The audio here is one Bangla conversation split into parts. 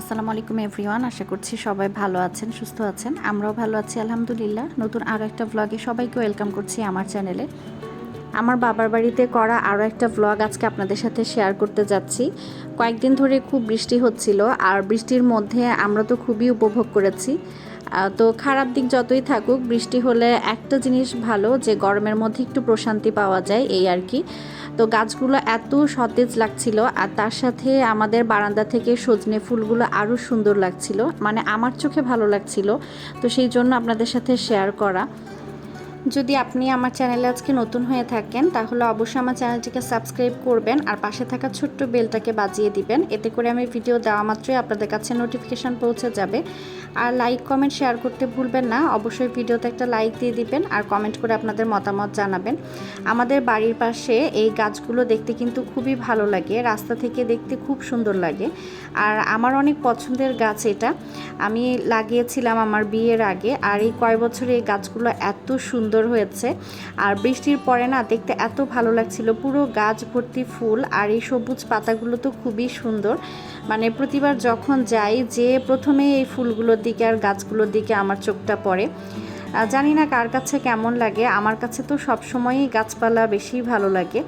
আসসালামু আলাইকুম এভরিওয়ান, আশা করছি সবাই ভালো আছেন, সুস্থ আছেন। আমরাও ভালো আছি, আলহামদুলিল্লাহ। নতুন আরও একটা ভ্লগে সবাইকে ওয়েলকাম করছি আমার চ্যানেলে আমার বাবার বাড়িতে করা আরও একটা ভ্লগ আজকে আপনাদের সাথে শেয়ার করতে যাচ্ছি। কয়েকদিন ধরে খুব বৃষ্টি হচ্ছিল, আর বৃষ্টির মধ্যে আমরা তো খুবই উপভোগ করেছি। তো খারাপ দিক যতই থাকুক, বৃষ্টি হলে একটা জিনিস ভালো, যে গরমের মধ্যে একটু প্রশান্তি পাওয়া যায়, এই আর কি। তো গাছগুলো এত সতেজ লাগছিল, আর তার সাথে আমাদের বারান্দা থেকে সজনে ফুলগুলো আরও সুন্দর লাগছিল। মানে আমার চোখে ভালো লাগছিল। তো সেই জন্য আপনাদের সাথে শেয়ার করা। যদি আপনি আমার চ্যানেলে আজকে নতুন হয়ে থাকেন, তাহলে অবশ্যই আমার চ্যানেলটিকে সাবস্ক্রাইব করবেন আর পাশে থাকা ছোট্ট বেলটাকে বাজিয়ে দিবেন। এতে করে আমি ভিডিও দেওয়া মাত্রই আপনাদের কাছে নোটিফিকেশান পৌঁছে যাবে। আর লাইক কমেন্ট শেয়ার করতে ভুলবেন না। অবশ্যই ভিডিওতে একটা লাইক দিয়ে দিবেন আর কমেন্ট করে আপনাদের মতামত জানাবেন। আমাদের বাড়ির পাশে এই গাছগুলো দেখতে কিন্তু খুবই ভালো লাগে। রাস্তা থেকে দেখতে খুব সুন্দর লাগে। আর আমার অনেক পছন্দের গাছ এটা। আমি লাগিয়েছিলাম আমার বিয়ের আগে। আর এই কয় বছরে এই গাছগুলো এত সুন্দর হয়েছে। আর বৃষ্টির পরে না দেখতে এত ভালো লাগছিল। পুরো গাছ ভর্তি ফুল আর এই সবুজ পাতাগুলো তো খুবই সুন্দর। মানে প্রতিবার যখন যাই যে প্রথমে এই ফুলগুলোর দিকে আর গাছগুলোর দিকে আমার চোখটা পড়ে। জানি না কার কাছে কেমন লাগে। আমার কাছে তো সবসময়ই গাছপালা বেশি ভালো লাগে।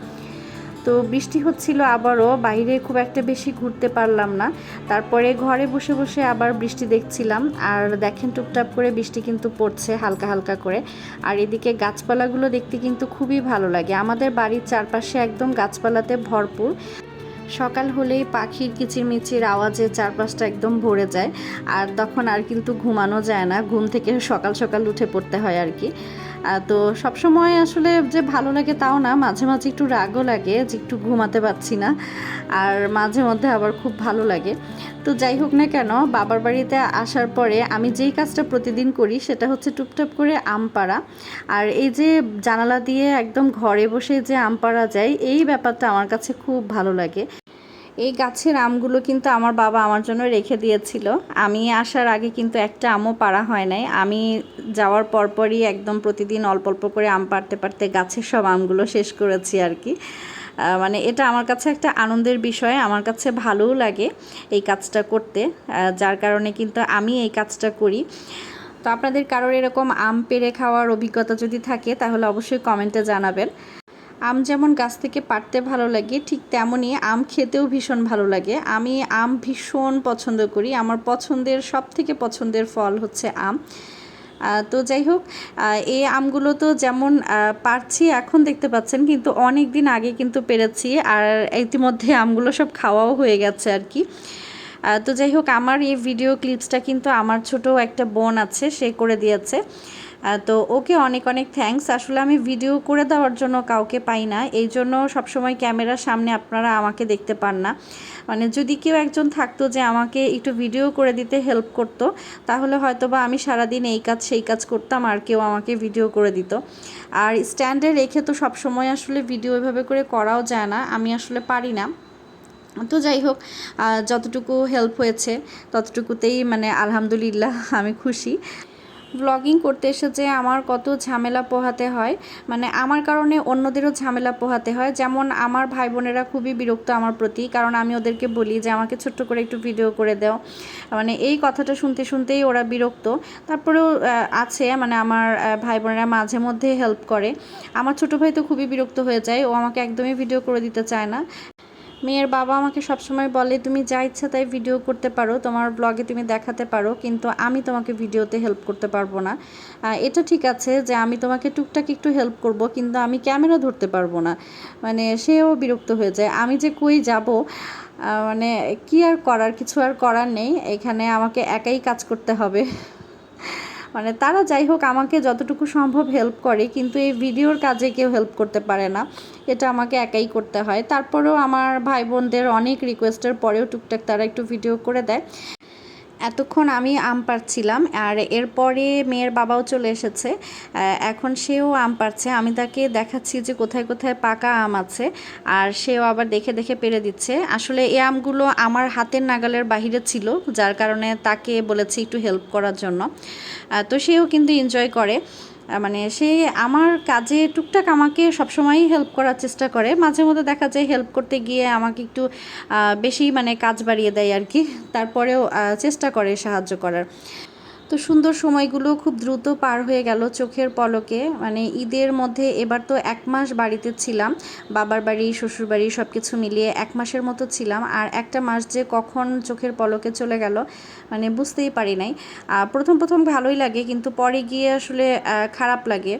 তো বৃষ্টি হচ্ছিল আবারও, বাইরে খুব একটা বেশি ঘুরতে পারলাম না। তারপরে ঘরে বসে বসে আবার বৃষ্টি দেখছিলাম, আর দেখেন টুপটাপ করে বৃষ্টি কিন্তু পড়ছে হালকা হালকা করে। আর এদিকে গাছপালাগুলো দেখতে কিন্তু খুবই ভালো লাগে। আমাদের বাড়ির চারপাশে একদম গাছপালাতে ভরপুর। সকাল হলেই পাখির কিচিরমিচির আওয়াজে চারপাশটা একদম ভরে যায়, আর তখন আর কিন্তু ঘুমানো যায় না। ঘুম থেকে সকাল সকাল উঠে পড়তে হয় আর কি। তো সবসময় আসলে যে ভালো লাগে তাও না, মাঝে মাঝে একটু রাগও লাগে যে একটু ঘুমাতে পারছি না, আর মাঝে মধ্যে আবার খুব ভালো লাগে। তো যাই হোক না কেন, বাবার বাড়িতে আসার পরে আমি যেই কাজটা প্রতিদিন করি সেটা হচ্ছে টুপটাপ করে আম পাড়া। আর এই যে জানালা দিয়ে একদম ঘরে বসে যে আম পাড়া যায়, এই ব্যাপারটা আমার কাছে খুব ভালো লাগে। এই গাছের আমগুলো কিন্তু আমার বাবা আমার জন্য রেখে দিয়েছিল। আমি আসার আগে কিন্তু একটা আমও পাড়া হয় নাই। আমি যাওয়ার পরপরই একদম প্রতিদিন অল্প অল্প করে আম পাড়তে পারতে গাছের সব আমগুলো শেষ করেছি আর কি। মানে এটা আমার কাছে একটা আনন্দের বিষয়, আমার কাছে ভালোও লাগে এই কাজটা করতে। যার কারণে কিন্তু আমি এই কাজটা করি। তো আপনাদের কারোর এরকম আম পেড়ে খাওয়ার অভিজ্ঞতা যদি থাকে, তাহলে অবশ্যই কমেন্টে জানাবেন। আম যেমন গাছ থেকে পাড়তে ভালো লাগে, ঠিক তেমনই আম খেতেও ভীষণ ভালো লাগে। আমি আম ভীষণ পছন্দ করি। আমার পছন্দের সব থেকে পছন্দের ফল হচ্ছে আম। তো যাই হোক এই আমগুলো তো যেমন পারছি এখন দেখতে পাচ্ছেন, কিন্তু অনেক দিন আগে কিন্তু পেরেছি, আর ইতিমধ্যে আমগুলো সব খাওয়াও হয়ে গেছে আর কি। তো যাই হোক, আমার এই ভিডিও ক্লিপসটা কিন্তু আমার ছোট একটা বোন আছে, সে করে দিয়েছে। তো ওকে অনেক অনেক থ্যাঙ্কস আসলে আমি ভিডিও করে দেওয়ার জন্য কাউকে পাই না। এই জন্য সবসময় ক্যামেরার সামনে আপনারা আমাকে দেখতে পান না। মানে যদি কেউ একজন থাকতো যে আমাকে একটু ভিডিও করে দিতে হেল্প করতো, তাহলে হয়তো বা আমি সারাদিন এই কাজ, সেই কাজ করতাম আর কেউ আমাকে ভিডিও করে দিত। আর স্ট্যান্ডে রেখে তো সবসময় আসলে ভিডিও এভাবে করে করাও যায় না। আমি আসলে পারি না। তো যাই হোক যতটুকু হেল্প হয়েছে, ততটুকুতেই মানে আলহামদুলিল্লাহ আমি খুশি। ব্লগিং করতে এসে যে আমার কত ঝামেলা পোহাতে হয় মানে আমার কারণে অন্যদেরও ঝামেলা পোহাতে হয়। যেমন আমার ভাই বোনেরা খুবই বিরক্ত আমার প্রতি, কারণ আমি ওদেরকে বলি যে, আমাকে ছোট্ট করে একটু ভিডিও করে দাও। মানে এই কথাটা শুনতে শুনতেই ওরা বিরক্ত। তারপরেও আছে মানে আমার ভাই বোনেরা মাঝে মধ্যে হেল্প করে। আমার ছোট ভাই তো খুবই বিরক্ত হয়ে যায়, ও আমাকে একদমই ভিডিও করে দিতে চায় না। মেয়ের বাবা আমাকে সবসময় বলে, তুমি যা ইচ্ছা তাই ভিডিও করতে পারো, তোমার ব্লগে তুমি দেখাতে পারো, কিন্তু আমি তোমাকে ভিডিওতে হেল্প করতে পারব না। এটা ঠিক আছে যে আমি তোমাকে টুকটাক একটু হেল্প করব, কিন্তু আমি ক্যামেরা ধরতে পারব না। মানে সেও বিরক্ত হয়ে যায়। আমি যে কই যাব মানে কি আর করার, কিছু আর করার নেই। এখানে আমাকে একাই কাজ করতে হবে। মানে তারা যাই হোক আমাকে যতটুকু সম্ভব হেল্প করে, কিন্তু এই ভিডিওর কাজে কেউ হেল্প করতে পারে না। এটা আমাকে একাই করতে হয়। তারপরেও আমার ভাই বোনদের অনেক রিকোয়েস্টের পরেও টুকটাক তারা একটু ভিডিও করে দেয়। এতক্ষণ আমি আম পাড়ছিলাম আর এরপরে মেয়ের বাবাও চলে এসেছে। এখন সেও আম পাড়ছে। আমি তাকে দেখাচ্ছি যে কোথায় কোথায় পাকা আম আছে আর সেও আবার দেখে দেখে পেরে দিচ্ছে। আসলে এই আমগুলো আমার হাতের নাগালের বাহিরে ছিল, যার কারণে তাকে বলেছি একটু হেল্প করার জন্য। তো সেও কিন্তু এনজয় করে। মানে সে আমার কাজে টুকটাক আমাকে সবসময়ই হেল্প করার চেষ্টা করে। মাঝে মধ্যে দেখা যায় হেল্প করতে গিয়ে আমাকে একটু বেশি মানে কাজ বাড়িয়ে দেয় আর কি। তারপরেও চেষ্টা করে সাহায্য করার। তো সুন্দর সময়গুলো খুব দ্রুত পার হয়ে গেল চোখের পলকে। মানে ঈদের মধ্যে এবার তো এক মাস বাড়িতে ছিলাম, বাবার বাড়ি, শ্বশুর বাড়ি সব কিছু মিলিয়ে এক মাসের মতো ছিলাম। আর একটা মাস যে কখন চোখের পলকে চলে গেল মানে বুঝতেই পারি নাই। প্রথম প্রথম ভালোই লাগে, কিন্তু পরে গিয়ে আসলে খারাপ লাগে।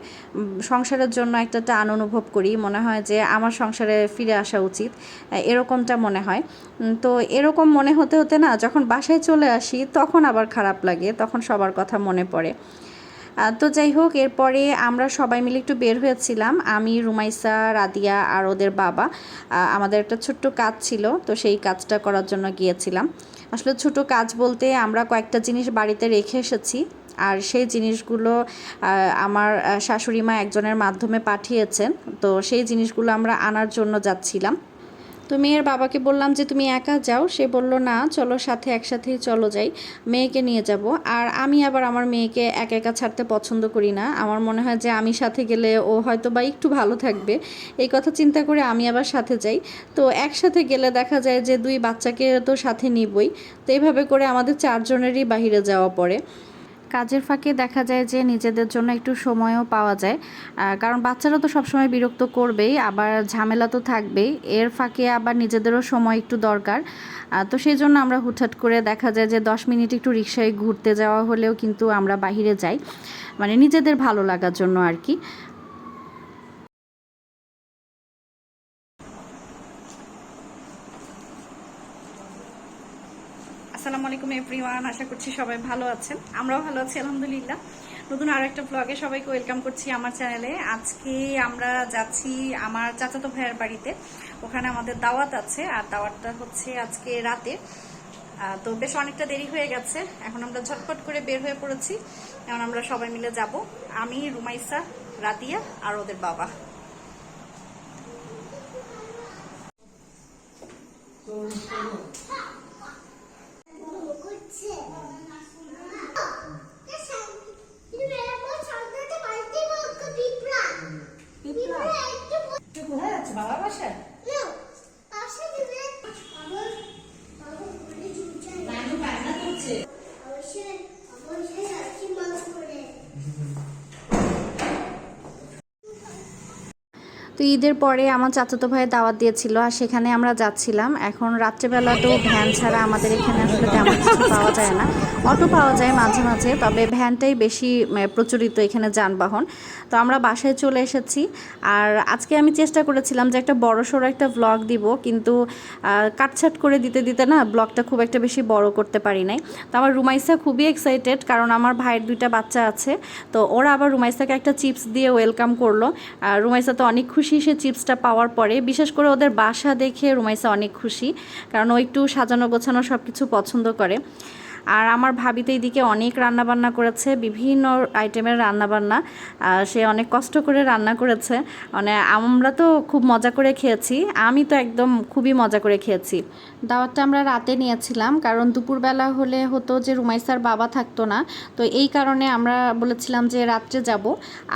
সংসারের জন্য একটা টান অনুভব করি। মনে হয় যে আমার সংসারে ফিরে আসা উচিত। এরকমটা মনে হয়। তো এরকম মনে হতে হতে না, যখন বাসায় চলে আসি, তখন আবার খারাপ লাগে, তখন সবার কথা মনে পড়ে। তো যাই হোক, এরপরে আমরা সবাই মিলে একটু বের হয়েছিলাম। আমি, রুমাইসা, রাদিয়া আর ওদের বাবা। আমাদের একটা ছোট্ট কাজ ছিল, তো সেই কাজটা করার জন্য গিয়েছিলাম। আসলে ছোট কাজ বলতে আমরা কয়েকটা জিনিস বাড়িতে রেখে এসেছি। আর সেই জিনিসগুলো আমার শাশুড়ি মা একজনের মাধ্যমে পাঠিয়েছেন। তো সেই জিনিসগুলো আমরা আনার জন্য যাচ্ছিলাম। তো মেয়ের বাবাকে বললাম যে তুমি একা যাও। সে বলল, না, চলো সাথে একসাথেই চলো যাই। মেয়েকে নিয়ে যাব। আর আমি আবার আমার মেয়েকে একা একা ছাড়তে পছন্দ করি না। আমার মনে হয় যে আমি সাথে গেলে ও হয়তো বা একটু ভালো থাকবে। এই কথা চিন্তা করে আমি আবার সাথে যাই। তো একসাথে গেলে দেখা যায় যে দুই বাচ্চাকে তো সাথে নিবই। তো এইভাবে করে আমাদের চারজনেরই বাহিরে যাওয়া পড়ে। কাজের ফাঁকে দেখা যায় যে নিজেদের জন্য একটু সময়ও পাওয়া যায়। কারণ বাচ্চারা তো সবসময় বিরক্ত করবেই, আবার ঝামেলা তো থাকবেই। এর ফাঁকে আবার নিজেদেরও সময় একটু দরকার। তো সেই জন্য আমরা হুটহাট করে দেখা যায় যে দশ মিনিট একটু রিক্সায় ঘুরতে যাওয়া হলেও কিন্তু আমরা বাহিরে যাই। মানে নিজেদের ভালো লাগার জন্য আর কি আসসালামু আলাইকুম আশা করছি সবাই ভালো আছেন। আমরাও ভালো আছি, আলহামদুলিল্লাহ। নতুন আরও একটা ব্লগে সবাইকে ওয়েলকাম করছি আমার চ্যানেলে আজকে আমরা যাচ্ছি আমার চাচাতো ভাইয়ের বাড়িতে। ওখানে আমাদের দাওয়াত আছে, আর দাওয়াতটা হচ্ছে আজকে রাতে। তো বেশ অনেকটা দেরি হয়ে গেছে, এখন আমরা ঝটপট করে বের হয়ে পড়েছি। এখন আমরা সবাই মিলে যাব, আমি, রুমাইসা, রাতিয়া, আর ওদের বাবা। কোথায় তো ঈদের পরে আমার চাচাতো ভাইয়ের দাওয়াত দিয়েছিল আর সেখানে আমরা যাচ্ছিলাম। এখন রাত্রেবেলা তো ভ্যান ছাড়া আমাদের এখানে আসলে তেমন কিছু পাওয়া যায় না। অটো পাওয়া যায় মাঝে মাঝে, তবে ভ্যানটাই বেশি প্রচলিত এখানে যানবাহন। তো আমরা বাসায় চলে এসেছি। আর আজকে আমি চেষ্টা করেছিলাম যে একটা বড় সড়ো একটা ব্লগ দিব, কিন্তু কাটছাট করে দিতে দিতে না ব্লগটা খুব একটা বেশি বড় করতে পারি নাই। তো আমার রুমাইসা খুবই এক্সাইটেড কারণ আমার ভাইয়ের দুইটা বাচ্চা আছে। তো ওরা আবার রুমাইসাকে একটা চিপস দিয়ে ওয়েলকাম করল। আর রুমাইসা তো অনেক খুশি সে চিপসটা পাওয়ার পরে। বিশেষ করে ওদের বাসা দেখে রুমাইসা অনেক খুশি, কারণ ও একটু সাজানো গোছানো সব কিছু পছন্দ করে। আর আমার ভাবি তো এইদিকে অনেক রান্নাবান্না করেছে, বিভিন্ন আইটেমের রান্নাবান্না সে অনেক কষ্ট করে রান্না করেছে। মানে আমরা তো খুব মজা করে খেয়েছি, আমি তো একদম খুবই মজা করে খেয়েছি। দাওয়াতটা আমরা রাতে নিয়েছিলাম, কারণ দুপুরবেলা হলে হতো যে রুমাইসার বাবা থাকতো না, তো এই কারণে আমরা বলেছিলাম যে রাত্রে যাব।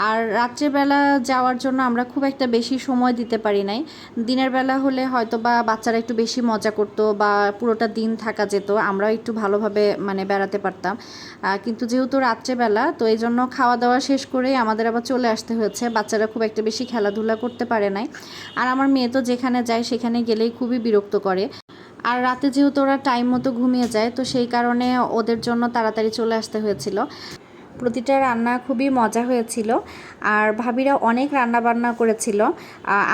আর রাত্রেবেলা যাওয়ার জন্য আমরা খুব একটা বেশি সময় দিতে পারি নাই। দিনের বেলা হলে হয়তো বা বাচ্চারা একটু বেশি মজা করতো বা পুরোটা দিন থাকা যেত, আমরাও একটু ভালোভাবে মানে বেড়াতে পারতাম। কিন্তু যেহেতু রাত্রেবেলা, তো এই জন্য খাওয়া দাওয়া শেষ করেই আমাদের আবার চলে আসতে হয়েছে। বাচ্চারা খুব একটা বেশি খেলাধুলা করতে পারে নাই। আর আমার মেয়ে তো যেখানে যায় সেখানে গেলেই খুবই বিরক্ত করে। আর রাতে যেহেতু ওরা টাইম মতো ঘুমিয়ে যায়, তো সেই কারণে ওদের জন্য তাড়াতাড়ি চলে আসতে হয়েছিল। প্রতিটা রান্না খুবই মজা হয়েছিল আর ভাবিরা অনেক রান্না বান্না করেছিল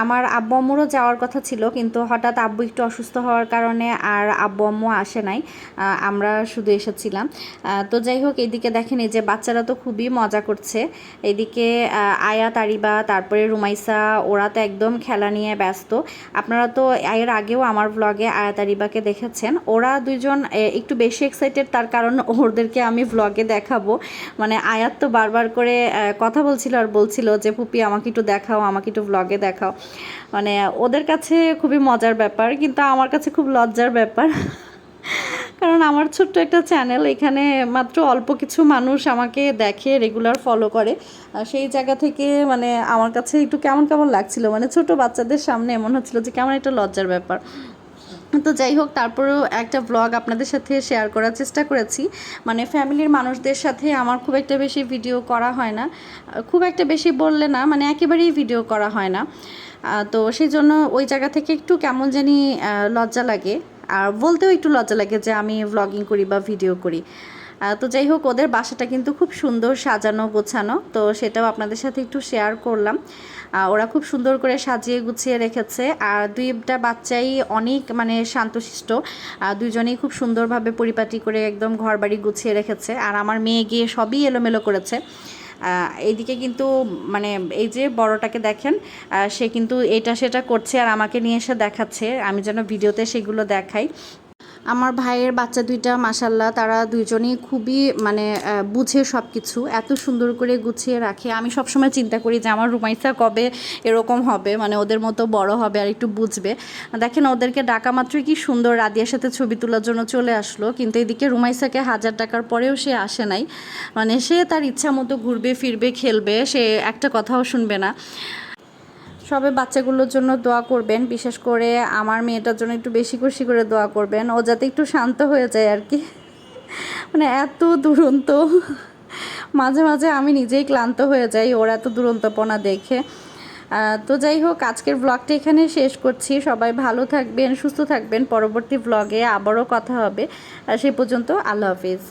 আমার আব্বু আম্মুরও যাওয়ার কথা ছিল কিন্তু হঠাৎ আব্বু একটু অসুস্থ হওয়ার কারণে আর আব্বু আম্মু আসে নাই আমরা শুধু এসেছিলাম। তো যাই হোক এইদিকে দেখেন এই যে বাচ্চারা তো খুবই মজা করছে। এদিকে আয়া, তারিবা, তারপরে রুমাইসা, ওরা তো একদম খেলা নিয়ে ব্যস্ত। আপনারা তো এর আগেও আমার ব্লগে আয়া, তারিবাকে দেখেছেন। ওরা দুজন একটু বেশি এক্সাইটেড তার কারণ ওদেরকে আমি ব্লগে দেখাবো। মানে আয়াত তো বারবার করে কথা বলছিল আর বলছিল যে পুপি আমাকে একটু দেখাও, আমাকে একটু ব্লগে দেখাও। মানে ওদের কাছে খুবই মজার ব্যাপার, কিন্তু আমার কাছে খুব লজ্জার ব্যাপার। কারণ আমার ছোট্ট একটা চ্যানেল এখানে মাত্র অল্প কিছু মানুষ আমাকে দেখে রেগুলার ফলো করে। সেই জায়গা থেকে মানে আমার কাছে একটু কেমন কেমন লাগছিল মানে ছোট বাচ্চাদের সামনে এমন হচ্ছিল যে, কেমন একটা লজ্জার ব্যাপার। তো যাই হোক, তারপরেও একটা ব্লগ আপনাদের সাথে শেয়ার করার চেষ্টা করেছি। মানে ফ্যামিলির মানুষদের সাথে আমার খুব একটা বেশি ভিডিও করা হয় না। খুব একটা বেশি বললে না মানে একেবারেই ভিডিও করা হয় না। তো সেই জন্য ওই জায়গা থেকে একটু কেমন জানি লজ্জা লাগে। আর বলতেও একটু লজ্জা লাগে যে আমি ভ্লগিং করি বা ভিডিও করি। তো যাই হোক, ওদের বাসাটা কিন্তু খুব সুন্দর সাজানো গোছানো, তো সেটাও আপনাদের সাথে একটু শেয়ার করলাম। ওরা খুব সুন্দর করে সাজিয়ে গুছিয়ে রেখেছে। আর দুইটা বাচ্চাই অনেক মানে শান্তশিষ্ট। আহ, দুইজনেই খুব সুন্দরভাবে পরিপাটি করে একদম ঘর বাড়ি গুছিয়ে রেখেছে। আর আমার মেয়ে গিয়ে সবই এলোমেলো করেছে। এইদিকে কিন্তু মানে এই যে বড়টাকে দেখেন সে কিন্তু এটা সেটা করছে আর আমাকে নিয়ে এসে দেখাচ্ছে। আমি যেন ভিডিওতে সেগুলো দেখাই। আমার ভাইয়ের বাচ্চা দুইটা মাসাল্লাহ তারা দুইজনেই খুবই মানে বুঝে সব কিছু এত সুন্দর করে গুছিয়ে রাখে। আমি সবসময় চিন্তা করি যে, আমার রুমাইসা কবে এরকম হবে? মানে ওদের মতো বড় হবে আর একটু বুঝবে। দেখেন, ওদেরকে ডাকা মাত্রই কি সুন্দর রাদিয়ার সাথে ছবি তোলার জন্য চলে আসলো। কিন্তু এদিকে রুমাইসাকে হাজার টাকার পরেও সে আসে নাই। মানে সে তার ইচ্ছা মতো ঘুরবে, ফিরবে, খেলবে, সে একটা কথাও শুনবে না। সবে বাচ্চাগুলোর জন্য দোয়া করবেন, বিশেষ করে আমার মেয়েটার জন্য একটু বেশি খুশি করে দোয়া করবেন, ও যাতে একটু শান্ত হয়ে যায় আর কি। মানে এত দুরন্ত, মাঝে মাঝে আমি নিজেই ক্লান্ত হয়ে যাই ওর এত দুরন্তপনা দেখে। তো যাই হোক, আজকের ব্লগটা এখানে শেষ করছি। সবাই ভালো থাকবেন, সুস্থ থাকবেন। পরবর্তী ব্লগে আবারও কথা হবে। আর সে পর্যন্ত আল্লাহ হাফিজ।